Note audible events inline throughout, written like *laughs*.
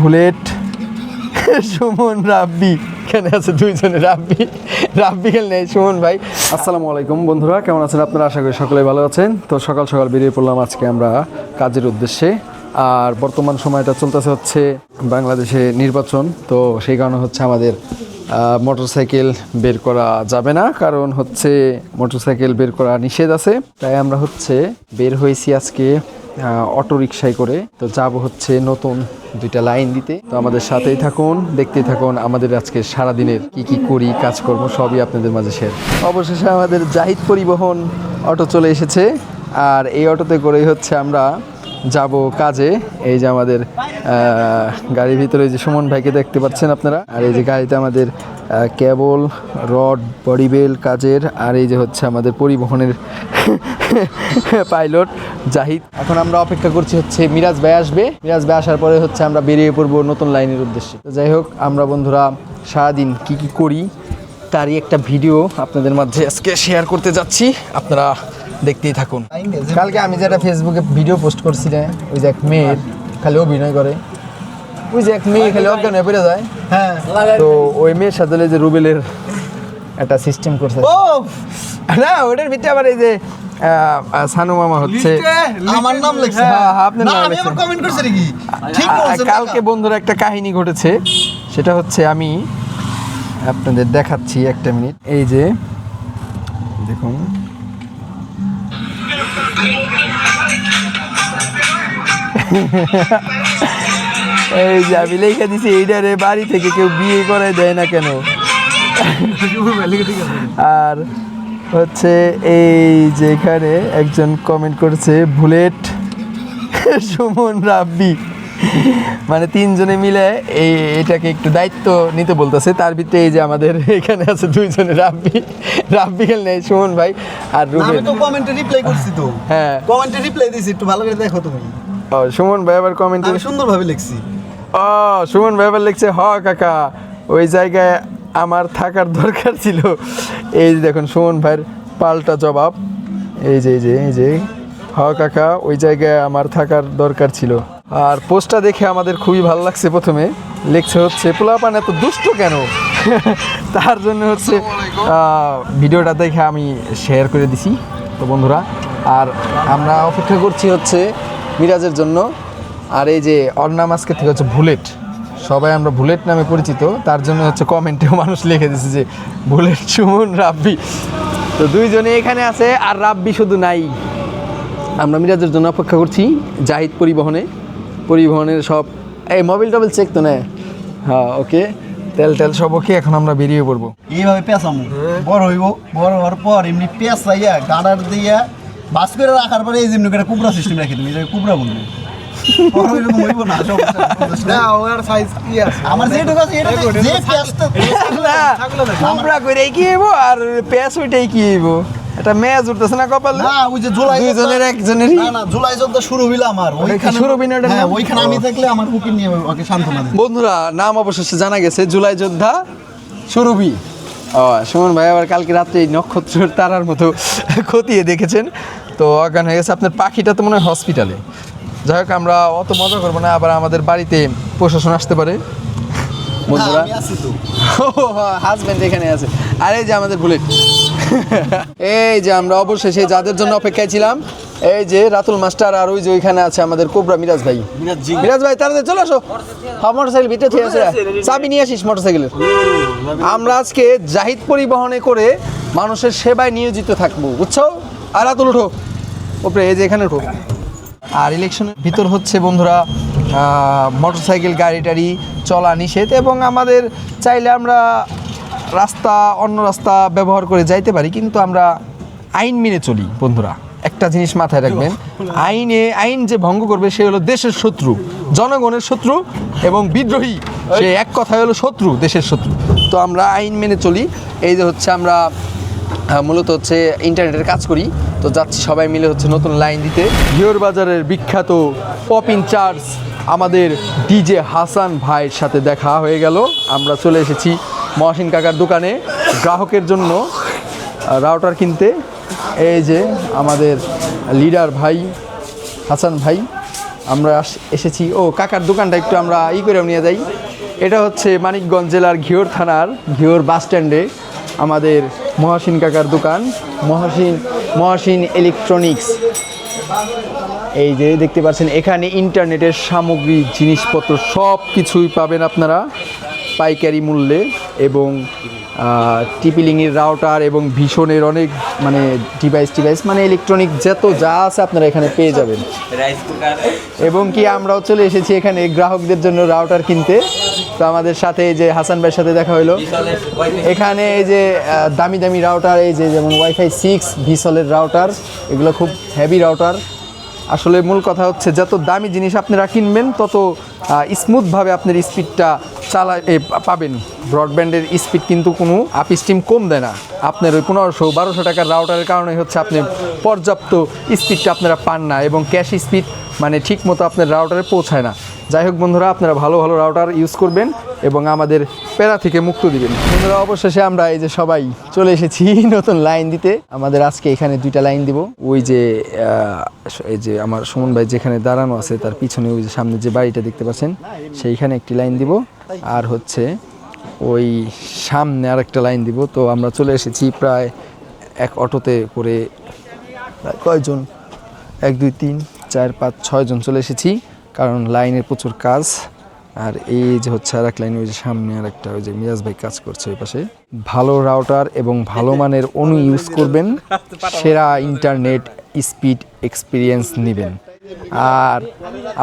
Bullet, Suman, রাব্বি, এখানে আছে দুইজনে, রাব্বি রাব্বি খেল নেই, সুমন ভাই। আসসালামু আলাইকুম বন্ধুরা, কেমন আছেন আপনারা? আশা করি সকলে ভালো আছেন। তো সকাল সকাল বেরিয়ে পড়লাম আজকে আমরা কাজের উদ্দেশ্যে। আর বর্তমান সময়টা চলতেছে হচ্ছে বাংলাদেশে নির্বাচন। তো সেই কারণে হচ্ছে আমাদের মোটরসাইকেল বের করা যাবে না। কারণ হচ্ছে মোটরসাইকেল বের করা নিষেধ আছে। তাই আমরা হচ্ছে বের হয়েছি আজকে অটো রিক্সায় করে। তো যাব হচ্ছে নতুন দুইটা লাইন দিতে। তো আমাদের সাথেই থাকুন, দেখতেই থাকুন আমাদের আজকে সারাদিনের কি কি করি, কাজকর্ম, সবই আপনাদের মাঝে শেয়ার অবশেষে আমাদের জাহিদ পরিবহন অটো চলে এসেছে। আর এই অটোতে করেই হচ্ছে আমরা যাব কাজে। এই যে আমাদের গাড়ির ভিতরে যে সুমন ভাইকে দেখতে পাচ্ছেন আপনারা। আর এই যে গাড়িতে আমাদের কেবল, রড বডি বেল কাজের, আর এই যে হচ্ছে আমাদের পরিবহনের পাইলট জাহিদ। এখন আমরা অপেক্ষা করছি হচ্ছে মিরাজ ভাই আসবে। মিরাজ ভাই আসার পরে হচ্ছে আমরা বেরিয়ে পড়ব নতুন লাইনের উদ্দেশ্যে। যাই হোক, আমরা বন্ধুরা সারাদিন কি কি করি তারই একটা ভিডিও আপনাদের মাঝে আজকে শেয়ার করতে যাচ্ছি। আপনারা দেখতেই থাকুন। কালকে আমি যেটা ফেসবুকে ভিডিও পোস্ট করছি না ওই যে এক মেয়ের, খালি অভিনয় করে। ওই যে এক মেয়ে খালি অজ্ঞান হয়ে পড়ে যায়। হ্যাঁ। তো ওই মেয়ের সাথে যে রুবেলের একটা সিস্টেম করছে। ও! না ওটার ভিতরে আবার এই যে সানু মামা হচ্ছে। আমার নাম লেখছে। হ্যাঁ, হ্যাঁ, আপনার না নাম আমি আবার কমেন্ট করছি নাকি? ঠিক বলছেন কালকে বন্ধুরা একটা কাহিনী ঘটেছে। সেটা হচ্ছে আমি আপনাদের দেখাচ্ছি একটা মিনিট। এই যে দেখুন। *laughs* এই যে আমি লেখা দিছি এইটারে বাড়ি থেকে কেউ বিয়ে করে দেয় না কেন? আর হচ্ছে এই যে এখানে একজন কমেন্ট করেছে বুলেট সুমন রাব্বি। মানে তিনজনে মিলে এই এটাকে একটু দায়িত্ব নিতে বলতেছে। তার ভিতরে এই যে আমাদের এখানে আছে দুইজনে রাব্বি রাব্বি খেল নেই সুমন ভাই আর আমি তো কমেন্টে রিপ্লাই করছি তো। হ্যাঁ। কমেন্টে রিপ্লাই দিছি একটু ভালো করে দেখো তুমি। সুমন ভাই আবার কমেন্ট সুন্দরভাবে লিখছি। ও সুমন ভাই আবার লিখছে হ কাকা। ওই জায়গায় আমার থাকার দরকার ছিল। এই যে দেখুন সুমন ভাইয়ের পাল্টা জবাব। এই যে এই যে এই যে। হ কাকা ওই জায়গায় আমার থাকার দরকার ছিল। আর পোস্টটা দেখে আমাদের খুবই ভালো লাগছে প্রথমে। লিখছে হচ্ছে পোলাপান এত দুষ্ট কেন? *laughs* তার জন্য হচ্ছে ভিডিওটা দেখে আমি শেয়ার করে দিছি। তো বন্ধুরা আর আমরা অপেক্ষা করছি হচ্ছে মিরাজের জন্য। আর এই যে নাম আজকে থেকে হচ্ছে বুলেট, সবাই আমরা বুলেট নামে পরিচিত, তার জন্য হচ্ছে কমেন্টেও মানুষ লিখে দিচ্ছে যে, বুলেট সুমন, রাব্বি। তো দুইজনে এখানে আছে, আর রাব্বি শুধু নাই। আমরা মিরাজের জন্য অপেক্ষা করছি, জাহিদ পরিবহনে। পরিবহনের সব এই মোবাইল টোবাইল চেক তো নেয় হ্যাঁ ওকে। তেল টেল সব ওকে, এখন আমরা বেরিয়ে পড়ব। এইভাবে পেঁচামু। বড় হইব, বড় হওয়ার পর এমনি পেঁচাইয়া, গাডার দিয়া, বাস করে রাখার পরে এই যেমনি করে কুবরা সিস্টেম রাখি তুমি কুবরা বলবে বড় এরকম হইব না সমস্যা নাই। ওনার সাইজ কি আছে? আমার যেটুকু আছে এটা যে পেঁচটা না কুমড়া করে কি হইব আর পেঁয়াজ ওইটাই কি হইব? এটা মেয়াজ উঠতেছে না কপালে? না ওই যে জুলাই দুইজনের একজনেরই। না না জুলাই যুদ্ধ শুরু হইল আমার ওইখানে শুরু হইল হ্যাঁ ওইখানে আমি থাকলে আমার বুকে নিয়ে ওকে সান্ত্বনা দিই বন্ধুরা নাম অবশেষে জানা গেছে জুলাই যোদ্ধা সুরভি। সুমন ভাই আবার কালকে রাত্রে এই নক্ষত্রের তারার মতো খতিয়ে দেখেছেন। তো অজ্ঞান হয়ে গেছে আপনার পাখিটা তো মনে হয় হসপিটালে যাই হোক আমরা অত মজা করব না আবার আমাদের বাড়িতে প্রশাসন আসতে পারে। বন্ধুরা? হাজব্যান্ড এখানে আছে। আর এই যে আমাদের বুলেট এই যে আমরা অবশেষে যাদের জন্য অপেক্ষায় ছিলাম এই যে রাতুল মাস্টার আর ওই যে ওইখানে আছে আমাদের কোবরা মিরাজ ভাই। মিরাজ ভাই তাড়াতাড়ি চলে আসো। হ্যাঁ মোটরসাইকেল ভিতরে ঠিক আছে চাবি নিয়ে আসিস মোটরসাইকেলের আমরা আজকে জাহিদ পরিবহনে করে মানুষের সেবায় নিয়োজিত থাকব বুঝছ? আর রাতুল উঠো। ওপরে এই যে এখানে উঠো। আর ইলেকশনের ভিতর হচ্ছে বন্ধুরা মোটরসাইকেল গাড়ি টাড়ি চলা নিষেধ এবং আমাদের চাইলে আমরা রাস্তা, অন্য রাস্তা ব্যবহার করে যাইতে পারি, কিন্তু আমরা আইন মেনে চলি বন্ধুরা। একটা জিনিস মাথায় রাখবেন, আইনে, আইন যে ভঙ্গ করবে সে হলো দেশের শত্রু, জনগণের শত্রু এবং বিদ্রোহী, সে এক কথায় হলো শত্রু, দেশের শত্রু। তো আমরা আইন মেনে চলি, এই যে হচ্ছে আমরা মূলত হচ্ছে ইন্টারনেটের কাজ করি। তো যাচ্ছি সবাই মিলে হচ্ছে নতুন লাইন দিতে। ভিওর বাজারের বিখ্যাত পপ ইন চার্জ আমাদের ডিজে হাসান ভাইয়ের সাথে দেখা হয়ে গেল। আমরা চলে এসেছি মহসিন কাকার দোকানে। গ্রাহকের জন্য রাউটার কিনতে। এই যে আমাদের লিডার ভাই, হাসান ভাই। আমরা এসেছি। ও, কাকার দোকানটা একটু আমরা ই করে নিয়ে যাই। এটা হচ্ছে মানিকগঞ্জ জেলার ঘিওর থানার ঘিওর বাস স্ট্যান্ডে আমাদের মহাসিন কাকার দোকান মহাসিন মহাসিন ইলেকট্রনিক্স এই যে দেখতে পাচ্ছেন এখানে ইন্টারনেটের সামগ্রী জিনিসপত্র সব কিছুই পাবেন আপনারা পাইকারি মূল্যে এবং টিপিলিংয়ের রাউটার এবং ভীষণের অনেক মানে ডিভাইস টিভাইস মানে ইলেকট্রনিক যত যা আছে আপনারা এখানে পেয়ে যাবেন। এবং কি আমরাও চলে এসেছি এখানে গ্রাহকদের জন্য রাউটার কিনতে। তো আমাদের সাথে এই যে হাসান ভাইয়ের সাথে দেখা হলো এখানে এই যে দামি দামি রাউটার, এই যে যেমন ওয়াইফাই সিক্স ভিসলের রাউটার, এগুলো খুব হেভি রাউটার। আসলে মূল কথা হচ্ছে, যত দামি জিনিস আপনারা কিনবেন, তত স্মুথভাবে আপনার স্পিডটা চালা পাবেন। ব্রডব্যান্ডের স্পিড কিন্তু কোনো আপ স্টিম কম দেয় না। আপনার ওই পনেরোশো, বারোশো টাকার রাউটারের কারণে হচ্ছে আপনি পর্যাপ্ত স্পিডটা আপনারা পান না এবং ক্যাশ স্পিড মানে ঠিক মতো আপনার রাউটারে পৌঁছায় না। যাই হোক বন্ধুরা, আপনারা ভালো ভালো রাউটার ইউজ করবেন এবং আমাদের প্যারা থেকে মুক্ত দিবেন। বন্ধুরা, অবশেষে আমরা এই যে সবাই চলে এসেছি *laughs* নতুন লাইন দিতে। আমাদের আজকে এখানে দুইটা লাইন দিব। ওই যে এই যে আমার সুমন ভাই যেখানে দাঁড়ানো আছে, তার পিছনে ওই যে সামনে যে বাড়িটা দেখতে পাচ্ছেন, সেইখানে একটি লাইন দিব। আর হচ্ছে ওই সামনে আরেকটা লাইন দিব। তো আমরা চলে এসেছি প্রায় এক অটোতে করে কয়জন? এক, দুই, তিন, চার, পাঁচ ছয় জন চলে এসেছি। কারণ লাইনের প্রচুর কাজ আর এই যে হচ্ছে আর এক লাইন ওই যে সামনে আর একটা ওই যে মিরাজ ভাই কাজ করছে ওই পাশে। ভালো রাউটার এবং ভালো মানের অনু ইউজ করবেন সেরা ইন্টারনেট স্পিড এক্সপিরিয়েন্স নেবেন। আর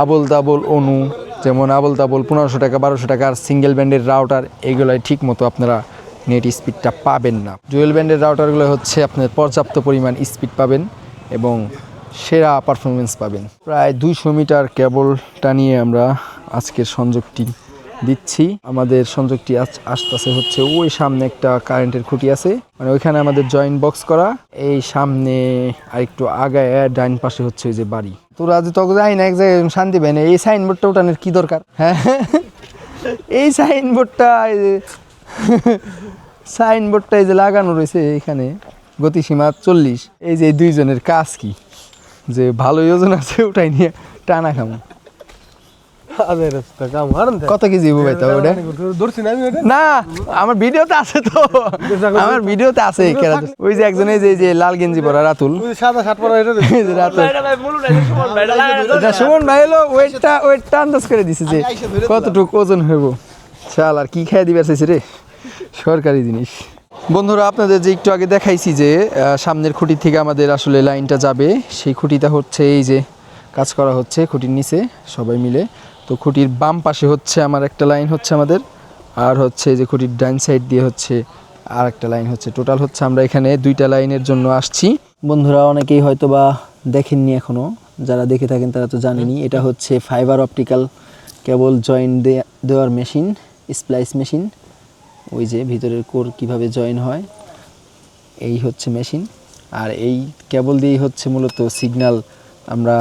আবল তাবল অনু যেমন আবল তাবল পনেরোশো টাকা বারোশো টাকার সিঙ্গেল ব্যান্ডের রাউটার এগুলাই ঠিক মতো আপনারা নেট স্পিডটা পাবেন না। জুয়েল ব্যান্ডের রাউটারগুলো হচ্ছে আপনার পর্যাপ্ত পরিমাণ স্পিড পাবেন এবং সেরা পারফরমেন্স পাবেন। প্রায় দুইশো মিটার কেবলটা নিয়ে আমরা আজকের সংযোগটি দিচ্ছি। আমাদের সংযোগটি আস- আসতেছে হচ্ছে ওই সামনে একটা কারেন্টের খুঁটি আছে। মানে ওইখানে আমাদের জয়েন্ট বক্স করা। এই সামনে আরেকটু আগায় ডাইন পাশে হচ্ছে ওই যে বাড়ি। তোরা যে তখন যাই না, এক জায়গায় শান্তি পাই না। এই সাইনবোর্ডটা ওঠানোর কি দরকার? হ্যাঁ? এই সাইনবোর্ডটা সাইনবোর্ডটা *laughs* এই যে লাগানো রয়েছে এখানে গতিসীমা চল্লিশ। এই যে দুইজনের কাজ কি? যে ভালো ওজন আছে ওটাই নিয়ে টানা খামো। কত কেজি ভাই তাও ওটা? না আমার ভিডিওতে আছে তো। আমার ভিডিওতে আছে ওই যে একজন এই যে- যে লাল গেঞ্জি পরা রাতুল। সাদা শার্ট পরা এটা *laughs* যে রাতুল। এটা সুমন ভাই হলো ওয়েটটা ওয়েটটা আন্দাজ করে দিছে যে কতটুক ওজন হইব। চাল আর কি খেয়ে দিবে রে? সরকারি জিনিস। বন্ধুরা, আপনাদের যে একটু আগে দেখাইছি যে সামনের খুঁটি থেকে আমাদের আসলে লাইনটা যাবে। সেই খুঁটিটা হচ্ছে এই যে কাজ করা হচ্ছে খুঁটির নিচে, সবাই মিলে। তো খুঁটির বাম পাশে হচ্ছে আমার একটা লাইন হচ্ছে আমাদের, আর হচ্ছে যে খুঁটির ডাইন সাইড দিয়ে হচ্ছে আর একটা লাইন হচ্ছে। টোটাল হচ্ছে আমরা এখানে দুইটা লাইনের জন্য আসছি। বন্ধুরা, অনেকেই হয়তো বা দেখেননি এখনও, যারা দেখে থাকেন তারা তো জানেনি এটা হচ্ছে ফাইবার অপটিক্যাল কেবল জয়েন্ট দেওয়ার মেশিন স্প্লাইস মেশিন ওই যে ভিতরের কোর কীভাবে জয়েন হয়, এই হচ্ছে মেশিন আর এই কেবল দিয়েই হচ্ছে মূলত সিগন্যাল আমরা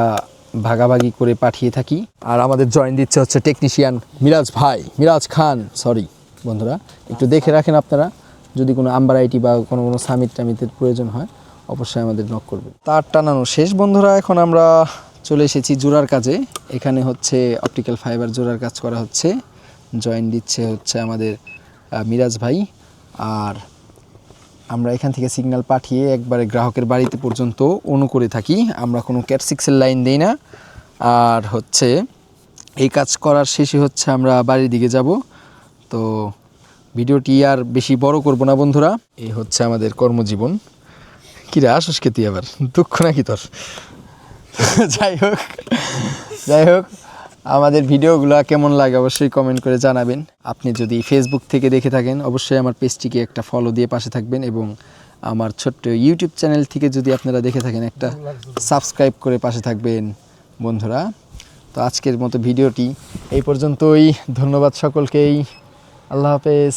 ভাগাভাগি করে পাঠিয়ে থাকি। আর আমাদের জয়েন দিচ্ছে হচ্ছে টেকনিশিয়ান মিরাজ ভাই, মিরাজ খান সরি বন্ধুরা, একটু দেখে রাখেন আপনারা, যদি কোনো আম্বার আইটি বা কোনো কোনো সামিট টামিটের প্রয়োজন হয়, অবশ্যই আমাদের নক করবে তার টানানো শেষ বন্ধুরা, এখন আমরা চলে এসেছি জোড়ার কাজে। এখানে হচ্ছে অপটিক্যাল ফাইবার জোড়ার কাজ করা হচ্ছে জয়েন দিচ্ছে হচ্ছে আমাদের মিরাজ ভাই, আর আমরা এখান থেকে সিগন্যাল পাঠিয়ে একবারে গ্রাহকের বাড়িতে পর্যন্ত অনু করে থাকি। আমরা কোনো ক্যাট সিক্সের লাইন দিই না। আর হচ্ছে, এই কাজ করার শেষে হচ্ছে আমরা বাড়ির দিকে যাব। তো ভিডিওটি আর বেশি বড় করব না বন্ধুরা। এই হচ্ছে আমাদের কর্মজীবন। কিরে, আসস তুই আবার? দুঃখ নাকি তোর? *laughs* যাই হোক যাই হোক। আমাদের ভিডিওগুলো কেমন লাগে অবশ্যই কমেন্ট করে জানাবেন। আপনি যদি ফেসবুক থেকে দেখে থাকেন, অবশ্যই আমার পেজটিকে একটা ফলো দিয়ে পাশে থাকবেন এবং আমার ছোট্ট ইউটিউব চ্যানেল থেকে যদি আপনারা দেখে থাকেন, একটা সাবস্ক্রাইব করে পাশে থাকবেন বন্ধুরা। তো আজকের মতো ভিডিওটি এই পর্যন্তই। ধন্যবাদ সকলকেই। আল্লাহ হাফেজ।